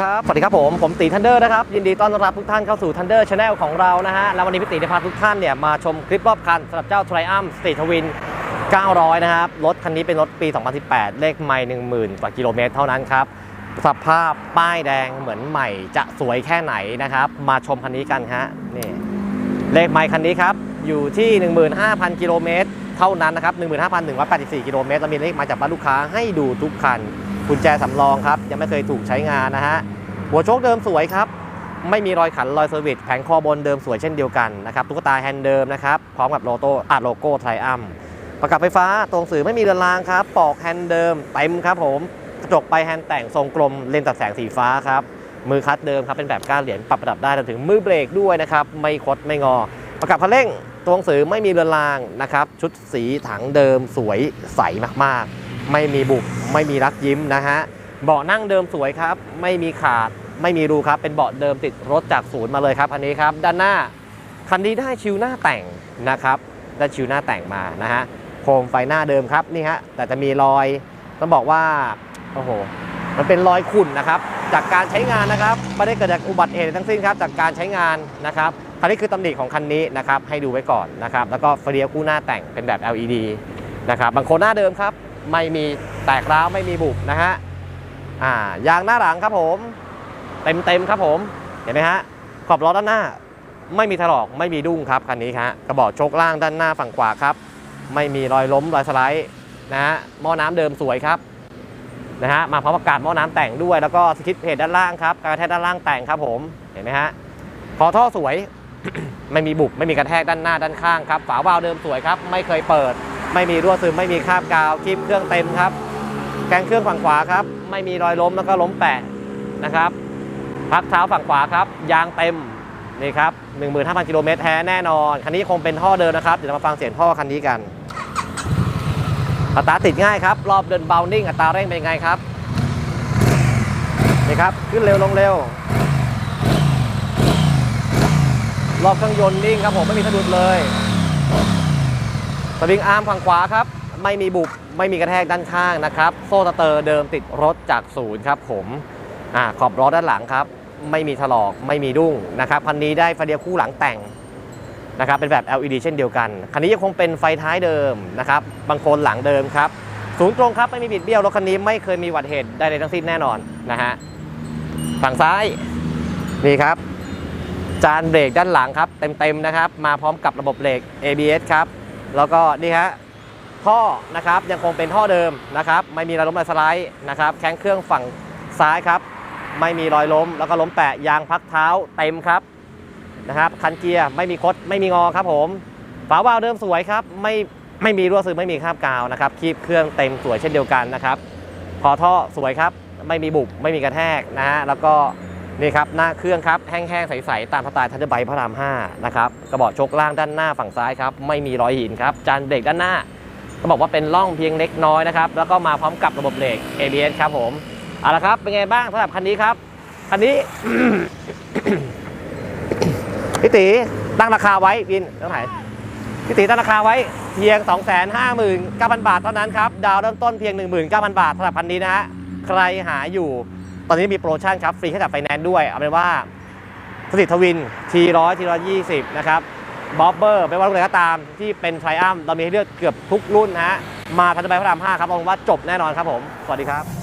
ครับ สวัสดีครับผม ผมตีทันเดอร์นะครับ ยินดีต้อนรับทุกท่านเข้าสู่ทันเดอร์ชาแนลของเรานะฮะ แล้ววันนี้พี่ตีจะพาทุกท่านเนี่ยมาชมคลิปรอบคันสำหรับเจ้า Triumph Street Twin 900 นะครับ รถคันนี้เป็นรถปี 2018 เลขไม่10,000 กว่ากิโลเมตรเท่านั้นครับ สภาพป้ายแดงเหมือนใหม่จะสวยแค่ไหนนะครับ มาชมคันนี้กันฮะ นี่ เลขไมค์คันนี้ครับ อยู่ที่ 15,000 กิโลเมตรเท่านั้นนะครับ 15,184 กิโลเมตรเรามีเลขไมค์จากบ้านลูกค้าให้ดูทุกคัน กุญแจสำรองครับ ยังไม่เคยถูกใช้งานนะฮะ หัวโชคเดิมสวยครับ ไม่มีรอยขันรอยเซอร์วิสแผงคอบนเดิมสวยเช่นเดียวกันนะครับตุ๊กตาแฮนด์เดิมนะครับพร้อมกับโลโก้อะโลโก้ไทรอัมประกับไฟฟ้าตรงสื่อไม่มีเรือนรางครับปอกแฮนด์เดิมเต็มครับผมกระจกไปแฮนด์แต่งทรงกลมเลนตัดแสงสีฟ้าครับมือคัดเดิมครับเป็นแบบก้านเหรียญปรับระดับได้รวมถึงมือเบรกด้วยนะครับไม่คดไม่งอ ประกับคันเร่งตัวหนังสือไม่มีเรือนรางนะครับชุดสีถังเดิมสวยใสมากๆ ไม่มีบุบไม่มีรักยิ้มนะฮะเบาะนั่งเดิมสวยครับ ไม่มีขาดไม่มีรูครับเป็นเบาะเดิมติดรถจากศูนย์มาเลยครับอันนี้ครับ ด้านหน้าคันนี้ได้ชิวหน้าแต่งนะครับได้ชิวหน้าแต่งมานะฮะโคมไฟหน้าเดิมครับนี่ฮะแต่จะมีรอยต้องบอกว่าโอ้โหมันเป็นรอยขุ่นนะครับ จากการใช้งานนะครับไม่ได้เกิดจากอุบัติเหตุทั้งสิ้นครับ จากการใช้งานนะครับคันนี้คือตำหนิของคันนี้นะครับให้ดูไว้ก่อนนะครับแล้วก็ไฟเดียวคู่หน้าแต่งเป็นแบบ LED นะครับบางคนหน้าเดิมครับ ไม่มีแตกร้าวไม่มีบุบนะฮะอ่ายางหน้าหลังครับผม เต็มเต็มครับผมเห็นไหมฮะขอบล้อด้านหน้า ไม่มีถลอกไม่มีดุ้งครับคันนี้ครับกระบอกโชคล่างด้านหน้าฝั่งขวาครับ ไม่มีรอยล้มรอยสไลด์นะฮะหม้อน้ำเดิมสวยครับนะฮะมาพร้อมประกาศหม้อน้ำแต่งด้วยแล้วก็สคิดเพจด้านล่างครับการกระแทกด้านล่างแต่งครับผมเห็นไหมฮะคอท่อสวยไม่มีบุบไม่มีกระแทกด้านหน้าด้านข้างครับ ฝาวาล์วเดิมสวยครับ ไม่เคยเปิด ไม่มีรั่วซึมไม่มีคราบกาวคลิปเครื่องเต็มครับ แกงเครื่องฝั่งขวาครับ ไม่มีรอยล้มแล้วก็ล้มแปะนะครับพักเท้าฝั่งขวาครับ ยางเต็มนี่ครับ15,000กิโลเมตรแท้แน่นอน คันนี้คงเป็นท่อเดิมนะครับ เดี๋ยวเรามาฟังเสียงท่อคันนี้กันอัตราติดง่ายครับ รอบเดินเบานิ่งอัตราเร่งเป็นไงครับนี่ครับ ขึ้นเร็วลงเร็ว รอบเครื่องยนต์นิ่งครับผมไม่มีสะดุดเลย สวิงอาร์มฝั่งขวาครับ ไม่มีบุบไม่มีกระแทกด้านข้างนะครับ โซ่สเตอร์เดิมติดรถจากศูนย์ครับผมอ่าขอบล้อด้านหลังครับ ไม่มีถลอกไม่มีดุ้งนะครับคันนี้ได้ไฟเดียวคู่หลังแต่งนะครับเป็นแบบ LED เช่นเดียวกัน คันนี้ยังคงเป็นไฟท้ายเดิมนะครับบางโคนหลังเดิมครับศูนย์ตรงครับไม่มีบิดเบี้ยวรถคันนี้ไม่เคยมีอุบัติเหตุใดๆทั้งสิ้นแน่นอนนะฮะฝั่งซ้ายนี่ครับ จานเบรกด้านหลังครับ เต็มๆนะครับ มาพร้อมกับระบบเบรก ABS ครับ แล้วก็นี่ฮะท่อนะครับยังคงเป็นท่อเดิมนะครับ ไม่มีรอยล้มรอยสไลด์นะครับแข้งเครื่องฝั่งซ้ายครับ ไม่มีรอยล้มแล้วก็ล้มแปะยางพักเท้าเต็มครับนะครับคันเกียร์ไม่มีคดไม่มีงอครับผมฝาวาล์วเดิมสวยครับ ไม่ไม่มีรั่วซึมไม่มีคราบกาวนะครับคีบเครื่องเต็มสวยเช่นเดียวกันนะครับคอท่อสวยครับ ไม่มีบุบไม่มีกระแทกนะฮะแล้วก็ นี่ครับหน้าเครื่องครับแห้งๆใสๆตามสไตล์ทันเดอร์ไบพระราม5นะครับกระบอกชคล่างด้านหน้าฝั่งซ้ายครับไม่มีรอยหินครับจานเบรกด้านหน้า ก็บอกว่าเป็นร่องเพียงเล็กน้อยนะครับแล้วก็มาพร้อมกับระบบเบรก ABS ครับผมเอาละครับเป็นไงบ้างสำหรับคันนี้ครับคันนี้พี่ตีตั้งราคาไว้วินเท่าไหร่พี่ตีตั้งราคาไว้เพียง 259,000 บาทเท่านั้นครับดาวเริ่มต้นเพียง 19,000 บาทสำหรับคันนี้นะฮะใครหาอยู่ ตอนนี้มีโปรโมชั่นครับฟรีให้กับไฟแนนซ์ด้วย เอาเป็นว่าสติทวินทีร้อยทีร้อยยี่สิบนะครับบ๊อบเบอร์ไม่ว่ารุ่นไหนก็ตามที่เป็นไทรอัมเรามีให้เลือกเกือบทุกรุ่นนะฮะมาทันทีพระรามห้าครับเอาเป็นว่าจบแน่นอนครับผม สวัสดีครับ